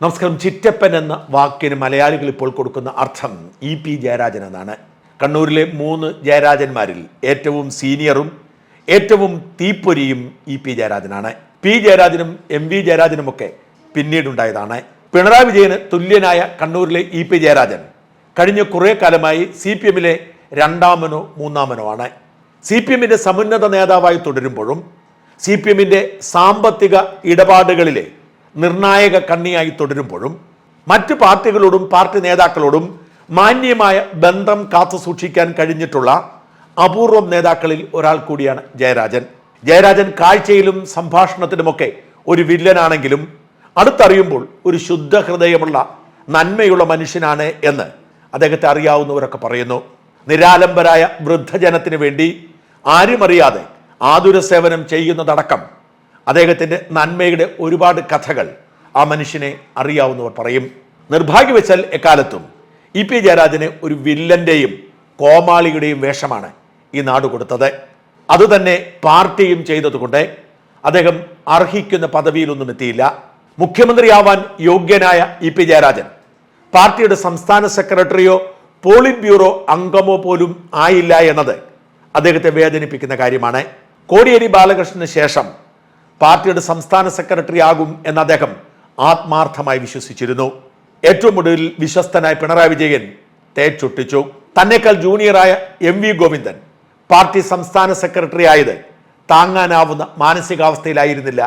നമസ്കാരം. ചിറ്റപ്പൻ എന്ന വാക്കിന് മലയാളികൾ ഇപ്പോൾ കൊടുക്കുന്ന അർത്ഥം ഇ പി ജയരാജൻ എന്നാണ്. കണ്ണൂരിലെ മൂന്ന് ജയരാജന്മാരിൽ ഏറ്റവും സീനിയറും ഏറ്റവും തീപ്പൊരിയും ഇ പി ജയരാജനാണ്. പി ജയരാജനും എം വി ജയരാജനുമൊക്കെ പിന്നീടുണ്ടായതാണ്. പിണറായി വിജയന് തുല്യനായ കണ്ണൂരിലെ ഇ പി ജയരാജൻ കഴിഞ്ഞ കുറേ കാലമായി സി പി എമ്മിലെ രണ്ടാമനോ മൂന്നാമനോ ആണ്. സി പി എമ്മിന്റെ സമുന്നത നേതാവായി തുടരുമ്പോഴും സി പി എമ്മിന്റെ സാമ്പത്തിക ഇടപാടുകളിലെ നിർണായക കണ്ണിയായി തുടരുമ്പോഴും മറ്റ് പാർട്ടികളോടും പാർട്ടി നേതാക്കളോടും മാന്യമായ ബന്ധം കാത്തു സൂക്ഷിക്കാൻ കഴിഞ്ഞിട്ടുള്ള അപൂർവം നേതാക്കളിൽ ഒരാൾ കൂടിയാണ് ജയരാജൻ. ജയരാജൻ കാഴ്ചയിലും സംഭാഷണത്തിലുമൊക്കെ ഒരു വില്ലനാണെങ്കിലും അടുത്തറിയുമ്പോൾ ഒരു ശുദ്ധ ഹൃദയമുള്ള നന്മയുള്ള മനുഷ്യനാണ് എന്ന് അദ്ദേഹത്തെ അറിയാവുന്നവരൊക്കെ പറയുന്നു. നിരാലംബരായ വൃദ്ധജനത്തിന് വേണ്ടി ആരും അറിയാതെ ആതുര സേവനം ചെയ്യുന്നതടക്കം അദ്ദേഹത്തിന്റെ നന്മയുടെ ഒരുപാട് കഥകൾ ആ മനുഷ്യനെ അറിയാവുന്നവർ പറയും. നിർഭാഗ്യവശാൽ എക്കാലത്തും ഇ പി ജയരാജന് ഒരു വില്ലന്റെയും കോമാളിയുടെയും വേഷമാണ് ഈ നാട് കൊടുത്തത്. അതുതന്നെ പാർട്ടിയും ചെയ്തതുകൊണ്ട് അദ്ദേഹം അർഹിക്കുന്ന പദവിയിലൊന്നും എത്തിയില്ല. മുഖ്യമന്ത്രിയാവാൻ യോഗ്യനായ ഇ പി ജയരാജൻ പാർട്ടിയുടെ സംസ്ഥാന സെക്രട്ടറിയോ പോളിറ്റ് ബ്യൂറോ അംഗമോ പോലും ആയില്ല എന്നത് അദ്ദേഹത്തെ വേദനിപ്പിക്കുന്ന കാര്യമാണ്. കോടിയേരി ബാലകൃഷ്ണന് ശേഷം പാർട്ടിയുടെ സംസ്ഥാന സെക്രട്ടറി ആകും എന്ന് അദ്ദേഹം ആത്മാർത്ഥമായി വിശ്വസിച്ചിരുന്നു. ഏറ്റവും ഒടുവിൽ വിശ്വസ്തനായ പിണറായി വിജയൻ തേച്ചൊട്ടിച്ചു. തന്നെക്കാൾ ജൂനിയറായ എം വി ഗോവിന്ദൻ പാർട്ടി സംസ്ഥാന സെക്രട്ടറി ആയത് താങ്ങാനാവുന്ന മാനസികാവസ്ഥയിലായിരുന്നില്ല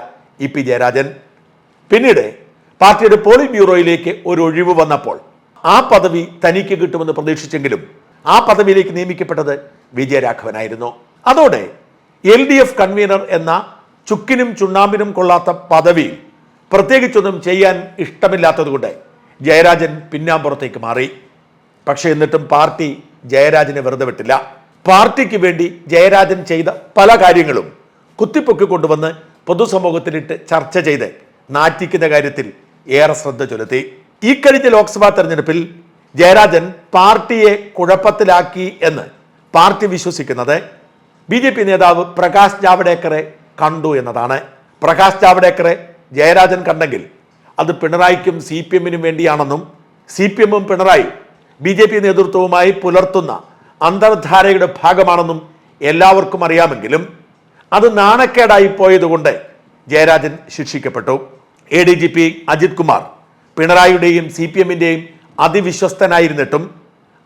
ഇ പി ജയരാജൻ. പിന്നീട് പാർട്ടിയുടെ പോളിറ്റ് ബ്യൂറോയിലേക്ക് ഒരു ഒഴിവ് വന്നപ്പോൾ ആ പദവി തനിക്ക് കിട്ടുമെന്ന് പ്രതീക്ഷിച്ചെങ്കിലും ആ പദവിയിലേക്ക് നിയമിക്കപ്പെട്ടത് വിജയരാഘവനായിരുന്നു. അതോടെ എൽ ഡി എഫ് കൺവീനർ എന്ന ചുക്കിനും ചുണ്ണാമ്പിനും കൊള്ളാത്ത പദവി പ്രത്യേകിച്ചൊന്നും ചെയ്യാൻ ഇഷ്ടമില്ലാത്തതുകൊണ്ട് ജയരാജൻ പിന്നാമ്പുറത്തേക്ക് മാറി. പക്ഷേ എന്നിട്ടും പാർട്ടി ജയരാജനെ വെറുതെ വിട്ടില്ല. പാർട്ടിക്ക് വേണ്ടി ജയരാജൻ ചെയ്ത പല കാര്യങ്ങളും കുത്തിപ്പൊക്കി കൊണ്ടുവന്ന് പൊതുസമൂഹത്തിലിട്ട് ചർച്ച ചെയ്ത് നാറ്റിക്കുന്ന കാര്യത്തിൽ ഏറെ ശ്രദ്ധ ചെലുത്തി. ഈ കഴിഞ്ഞ ലോക്സഭാ തെരഞ്ഞെടുപ്പിൽ ജയരാജൻ പാർട്ടിയെ കുഴപ്പത്തിലാക്കി എന്ന് പാർട്ടി വിശ്വസിക്കുന്നത് ബി നേതാവ് പ്രകാശ് ജാവ്ഡേക്കറെ കണ്ടു എന്നതാണ്. പ്രകാശ് ജാവ്ഡേക്കറെ ജയരാജൻ കണ്ടെങ്കിൽ അത് പിണറായിക്കും സി പി എമ്മിനും വേണ്ടിയാണെന്നും സി പി എമ്മും പിണറായി ബി ജെ പി നേതൃത്വവുമായി പുലർത്തുന്ന അന്തർധാരയുടെ ഭാഗമാണെന്നും എല്ലാവർക്കും അറിയാമെങ്കിലും അത് നാണക്കേടായി പോയതുകൊണ്ട് Jayarajan ശിക്ഷിക്കപ്പെട്ടു. A D G P Ajith Kumar പിണറായിയുടെയും C P എമ്മിന്റെയും അതിവിശ്വസ്തനായിരുന്നിട്ടും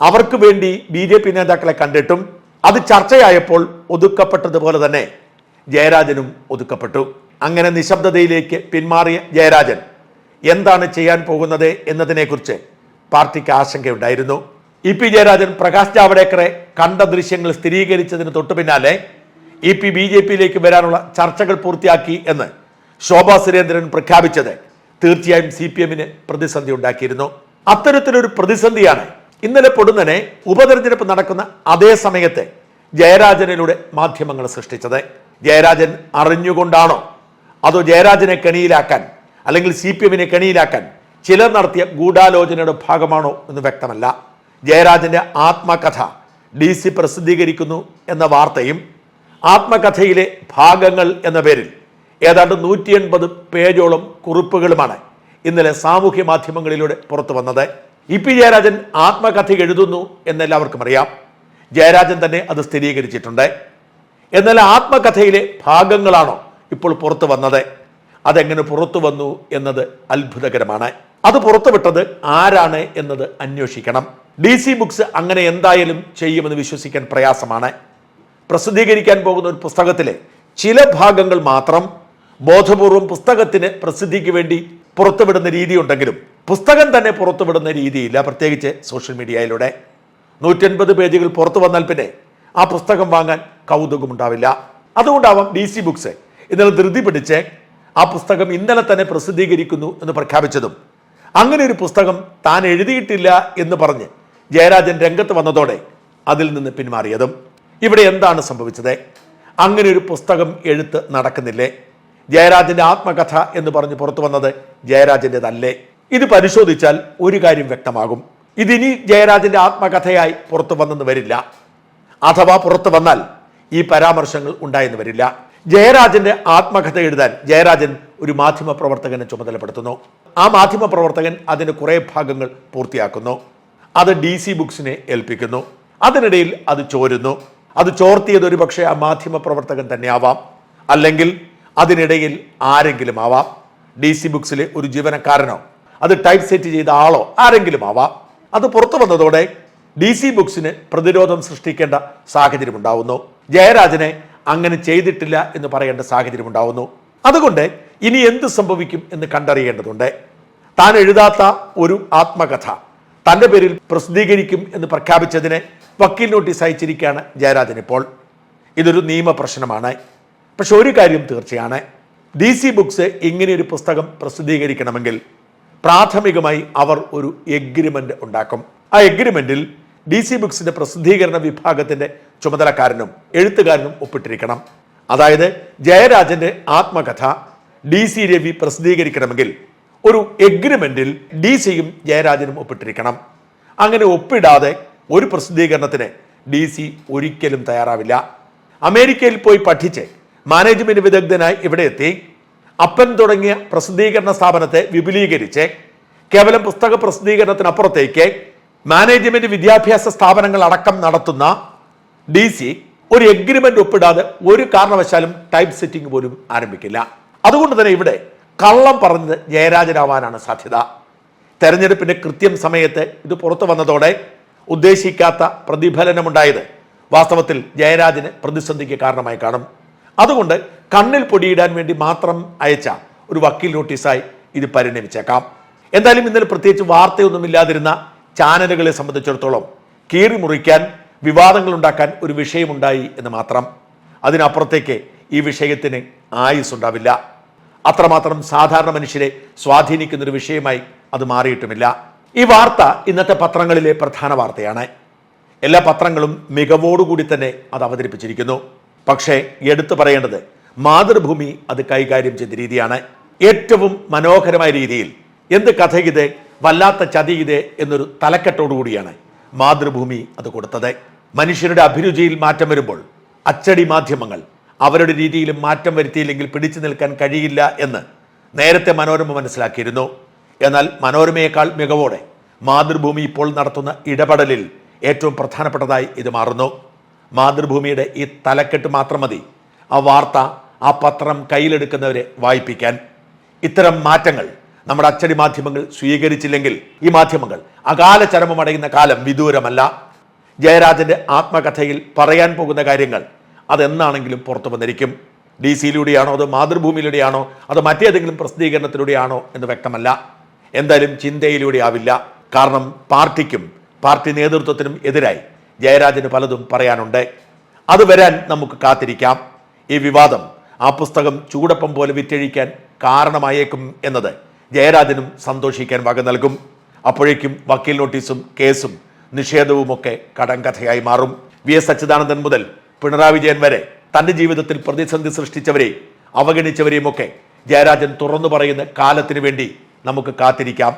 അവർക്ക് വേണ്ടി ബി ജെ പി നേതാക്കളെ കണ്ടിട്ടും അത് ചർച്ചയായപ്പോൾ ഒതുക്കപ്പെട്ടതുപോലെ തന്നെ ജയരാജനും ഒതുക്കപ്പെട്ടു. അങ്ങനെ നിശബ്ദതയിലേക്ക് പിന്മാറിയ ജയരാജൻ എന്താണ് ചെയ്യാൻ പോകുന്നത് എന്നതിനെക്കുറിച്ച് പാർട്ടിക്ക് ആശങ്കയുണ്ടായിരുന്നു. ഇ പി ജയരാജൻ പ്രകാശ് ജാവ്ദേക്കറെ കണ്ട ദൃശ്യങ്ങൾ സ്ഥിരീകരിച്ചതിന് തൊട്ടു പിന്നാലെ ഇ പി ബി ജെ പിയിലേക്ക് വരാനുള്ള ചർച്ചകൾ പൂർത്തിയാക്കി എന്ന് ശോഭാ സുരേന്ദ്രൻ പ്രഖ്യാപിച്ചത് തീർച്ചയായും സി പി എമ്മിന് പ്രതിസന്ധി ഉണ്ടാക്കിയിരുന്നു. അത്തരത്തിലൊരു പ്രതിസന്ധിയാണ് ഇന്നലെ പൊടുന്നനെ ഉപതെരഞ്ഞെടുപ്പ് നടക്കുന്ന അതേ സമയത്ത് ജയരാജനിലൂടെ മാധ്യമങ്ങൾ സൃഷ്ടിച്ചത്. ജയരാജൻ അറിഞ്ഞുകൊണ്ടാണോ? അതോ ജയരാജനെ കെണിയിലാക്കാൻ അല്ലെങ്കിൽ സി പി എമ്മിനെ കെണിയിലാക്കാൻ ചിലർ നടത്തിയ ഗൂഢാലോചനയുടെ ഭാഗമാണോ എന്ന് വ്യക്തമല്ല. ജയരാജന്റെ ആത്മകഥ ഡി സി പ്രസിദ്ധീകരിക്കുന്നു എന്ന വാർത്തയും ആത്മകഥയിലെ ഭാഗങ്ങൾ എന്ന പേരിൽ ഏതാണ്ട് നൂറ്റി എൺപത് പേജോളം കുറിപ്പുകളുമാണ് ഇന്നലെ സാമൂഹ്യ മാധ്യമങ്ങളിലൂടെ പുറത്തു വന്നത്. ഇ പി ജയരാജൻ ആത്മകഥ എഴുതുന്നു എന്നെല്ലാവർക്കും അറിയാം. ജയരാജൻ തന്നെ അത് സ്ഥിരീകരിച്ചിട്ടുണ്ട്. എന്നാൽ ആത്മകഥയിലെ ഭാഗങ്ങളാണോ ഇപ്പോൾ പുറത്തു വന്നത്? അതെങ്ങനെ പുറത്തു വന്നു എന്നത് അത്ഭുതകരമാണ്. അത് പുറത്തുവിട്ടത് ആരാണ് എന്നത് അന്വേഷിക്കണം. ഡി സി ബുക്സ് അങ്ങനെ എന്തായാലും ചെയ്യുമെന്ന് വിശ്വസിക്കാൻ പ്രയാസമാണ്. പ്രസിദ്ധീകരിക്കാൻ പോകുന്ന ഒരു പുസ്തകത്തിലെ ചില ഭാഗങ്ങൾ മാത്രം ബോധപൂർവം പുസ്തകത്തിന് പ്രസിദ്ധിക്ക് വേണ്ടി പുറത്തുവിടുന്ന രീതിയുണ്ടെങ്കിലും പുസ്തകം തന്നെ പുറത്തുവിടുന്ന രീതിയില്ല പ്രത്യേകിച്ച് സോഷ്യൽ മീഡിയയിലൂടെ. നൂറ്റൻപത് പേജുകൾ പുറത്തു വന്നാൽ പിന്നെ ആ പുസ്തകം വാങ്ങാൻ കൗതുകമുണ്ടാവില്ല. അതുകൊണ്ടാവാം ഡി സി ബുക്സ് ഇന്നലെ ധൃതി പിടിച്ച് ആ പുസ്തകം ഇന്നലെ തന്നെ പ്രസിദ്ധീകരിക്കുന്നു എന്ന് പ്രഖ്യാപിച്ചതും. അങ്ങനെ ഒരു പുസ്തകം താൻ എഴുതിയിട്ടില്ല എന്ന് പറഞ്ഞ് ജയരാജൻ രംഗത്ത് വന്നതോടെ അതിൽ നിന്ന് പിന്മാറിയതും. ഇവിടെ എന്താണ് സംഭവിച്ചത്? അങ്ങനെ ഒരു പുസ്തകം എഴുത്ത് നടക്കുന്നില്ലേ? ജയരാജന്റെ ആത്മകഥ എന്ന് പറഞ്ഞ് പുറത്തു വന്നത് ജയരാജന്റെതല്ലേ ഇത് പരിശോധിച്ചാൽ ഒരു കാര്യം വ്യക്തമാകും. ഇതിനി ജയരാജന്റെ ആത്മകഥയായി പുറത്തു വന്നെന്ന് വരില്ല. അഥവാ പുറത്തു വന്നാൽ ഈ പരാമർശങ്ങൾ ഉണ്ടായെന്ന് വരില്ല. ജയരാജന്റെ ആത്മകഥ എഴുതാൻ ജയരാജൻ ഒരു മാധ്യമ പ്രവർത്തകനെ ചുമതലപ്പെടുത്തുന്നു. ആ മാധ്യമ പ്രവർത്തകൻ അതിന്റെ കുറേ ഭാഗങ്ങൾ പൂർത്തിയാക്കുന്നു. അത് ഡി സി ബുക്സിനെ ഏൽപ്പിക്കുന്നു. അതിനിടയിൽ അത് ചോരുന്നു. അത് ചോർത്തിയത് ഒരു പക്ഷേ ആ മാധ്യമ പ്രവർത്തകൻ തന്നെ ആവാം അല്ലെങ്കിൽ അതിനിടയിൽ ആരെങ്കിലും ആവാം. ഡി സി ബുക്സിലെ ഒരു ജീവനക്കാരനോ അത് ടൈപ്പ് സെറ്റ് ചെയ്ത ആളോ ആരെങ്കിലും ആവാം. അത് പുറത്തു വന്നതോടെ ഡി സി ബുക്സിന് പ്രതിരോധം സൃഷ്ടിക്കേണ്ട സാഹചര്യം ഉണ്ടാവുന്നു ജയരാജനെ അങ്ങനെ ചെയ്തിട്ടില്ല എന്ന് പറയേണ്ട സാഹചര്യം ഉണ്ടാവുന്നു. അതുകൊണ്ട് ഇനി എന്ത് സംഭവിക്കും എന്ന് കണ്ടറിയേണ്ടതുണ്ട്. താൻ എഴുതാത്ത ഒരു ആത്മകഥ തന്റെ പേരിൽ പ്രസിദ്ധീകരിക്കും എന്ന് പ്രഖ്യാപിച്ചതിനെ വക്കീൽ നോട്ടീസ് അയച്ചിരിക്കുകയാണ് ജയരാജൻ ഇപ്പോൾ. ഇതൊരു നിയമ പ്രശ്നമാണ്. പക്ഷെ ഒരു കാര്യം തീർച്ചയാണ്. ഡി സി ബുക്സ് ഇങ്ങനെയൊരു പുസ്തകം പ്രസിദ്ധീകരിക്കണമെങ്കിൽ പ്രാഥമികമായി അവർ ഒരു എഗ്രിമെന്റ് ഉണ്ടാക്കും. ആ എഗ്രിമെന്റിൽ ഡി സി ബുക്സിന്റെ പ്രസിദ്ധീകരണ വിഭാഗത്തിന്റെ ചുമതലക്കാരനും എഴുത്തുകാരനും ഒപ്പിട്ടിരിക്കണം. അതായത് ജയരാജന്റെ ആത്മകഥ ഡി സി രവി പ്രസിദ്ധീകരിക്കണമെങ്കിൽ ഒരു എഗ്രിമെന്റിൽ ഡി സിയും ജയരാജനും ഒപ്പിട്ടിരിക്കണം. അങ്ങനെ ഒപ്പിടാതെ ഒരു പ്രസിദ്ധീകരണത്തിന് ഡി സി ഒരിക്കലും തയ്യാറാവില്ല. അമേരിക്കയിൽ പോയി പഠിച്ച് മാനേജ്മെന്റ് വിദഗ്ധനായി ഇവിടെ എത്തി. അപ്പൻ തുടങ്ങിയ പ്രസിദ്ധീകരണ സ്ഥാപനത്തെ വിപുലീകരിച്ച് കേവലം പുസ്തക പ്രസിദ്ധീകരണത്തിനപ്പുറത്തേക്ക് മാനേജ്മെന്റ് വിദ്യാഭ്യാസ സ്ഥാപനങ്ങൾ അടക്കം നടത്തുന്ന ഡി സി ഒരു എഗ്രിമെന്റ് ഒപ്പിടാതെ ഒരു കാരണവശാലും ടൈപ്പ് സെറ്റിംഗ് പോലും ആരംഭിക്കില്ല. അതുകൊണ്ട് തന്നെ ഇവിടെ കള്ളം പറഞ്ഞത് ജയരാജനാവാനാണ് സാധ്യത. തെരഞ്ഞെടുപ്പിന്റെ കൃത്യം സമയത്ത് ഇത് പുറത്തു വന്നതോടെ ഉദ്ദേശിക്കാത്ത പ്രതിഫലനമുണ്ടായത് വാസ്തവത്തിൽ ജയരാജന് പ്രതിസന്ധിക്ക് കാരണമായി കാണും. അതുകൊണ്ട് കണ്ണിൽ പൊടിയിടാൻ വേണ്ടി മാത്രം അയച്ച ഒരു വക്കീൽ നോട്ടീസായി ഇത് പരിണമിച്ചേക്കാം. എന്തായാലും ഇന്നലെ പ്രത്യേകിച്ച് വാർത്തയൊന്നുമില്ലാതിരുന്ന ചാനലുകളെ സംബന്ധിച്ചിടത്തോളം കീറി മുറിക്കാൻ വിവാദങ്ങൾ ഉണ്ടാക്കാൻ ഒരു വിഷയമുണ്ടായി എന്ന് മാത്രം. അതിനപ്പുറത്തേക്ക് ഈ വിഷയത്തിന് ആയുസ് ഉണ്ടാവില്ല അത്രമാത്രം സാധാരണ മനുഷ്യരെ സ്വാധീനിക്കുന്ന ഒരു വിഷയമായി അത് മാറിയിട്ടുമില്ല. ഈ വാർത്ത ഇന്നത്തെ പത്രങ്ങളിലെ പ്രധാന വാർത്തയാണ്. എല്ലാ പത്രങ്ങളും മികവോടുകൂടി തന്നെ അത് അവതരിപ്പിച്ചിരിക്കുന്നു. പക്ഷേ എടുത്തു പറയേണ്ടത് മാതൃഭൂമി അത് കൈകാര്യം ചെയ്ത രീതിയാണ്. ഏറ്റവും മനോഹരമായ രീതിയിൽ എന്ത് കഥ ഇത് വല്ലാത്ത ചതി ഇത് എന്നൊരു തലക്കെട്ടോടുകൂടിയാണ് മാതൃഭൂമി അത് കൊടുത്തത്. മനുഷ്യരുടെ അഭിരുചിയിൽ മാറ്റം വരുമ്പോൾ അച്ചടി മാധ്യമങ്ങൾ അവരുടെ രീതിയിലും മാറ്റം വരുത്തിയില്ലെങ്കിൽ പിടിച്ചു നിൽക്കാൻ കഴിയില്ല എന്ന് നേരത്തെ മനോരമ മനസ്സിലാക്കിയിരുന്നു. എന്നാൽ മനോരമയേക്കാൾ മികവോടെ മാതൃഭൂമി ഇപ്പോൾ നടത്തുന്ന ഇടപെടലിൽ ഏറ്റവും പ്രധാനപ്പെട്ടതായി ഇത് മാറുന്നു. മാതൃഭൂമിയുടെ ഈ തലക്കെട്ട് മാത്രം മതി ആ വാർത്ത ആ പത്രം കയ്യിലെടുക്കുന്നവരെ വായിപ്പിക്കാൻ. ഇത്തരം മാറ്റങ്ങൾ നമ്മുടെ അച്ചടി മാധ്യമങ്ങൾ സ്വീകരിച്ചില്ലെങ്കിൽ ഈ മാധ്യമങ്ങൾ അകാല ചരമമടയുന്ന കാലം വിദൂരമല്ല. ജയരാജന്റെ ആത്മകഥയിൽ പറയാൻ പോകുന്ന കാര്യങ്ങൾ അതെന്നാണെങ്കിലും പുറത്തു വന്നിരിക്കും. ഡി സിയിലൂടെയാണോ അതോ മാതൃഭൂമിയിലൂടെയാണോ അതോ മറ്റേതെങ്കിലും പ്രസിദ്ധീകരണത്തിലൂടെയാണോ എന്ന് വ്യക്തമല്ല. എന്തായാലും ചിന്തയിലൂടെ ആവില്ല. കാരണം പാർട്ടിക്കും പാർട്ടി നേതൃത്വത്തിനും എതിരായി ജയരാജന് പലതും പറയാനുണ്ട്. അത് വരാൻ നമുക്ക് കാത്തിരിക്കാം. ഈ വിവാദം ആ പുസ്തകം ചൂടപ്പം പോലെ വിറ്റഴിക്കാൻ കാരണമായേക്കും എന്നത് ജയരാജനും സന്തോഷിക്കാൻ വക നൽകും. അപ്പോഴേക്കും വക്കീൽ നോട്ടീസും കേസും നിഷേധവുമൊക്കെ കടങ്കഥയായി മാറും. വി എസ് അച്യുതാനന്ദൻ മുതൽ പിണറായി വിജയൻ വരെ തന്റെ ജീവിതത്തിൽ പ്രതിസന്ധി സൃഷ്ടിച്ചവരെയും അവഗണിച്ചവരെയും ഒക്കെ ജയരാജൻ തുറന്നു പറയുന്ന കാലത്തിന് വേണ്ടി നമുക്ക് കാത്തിരിക്കാം.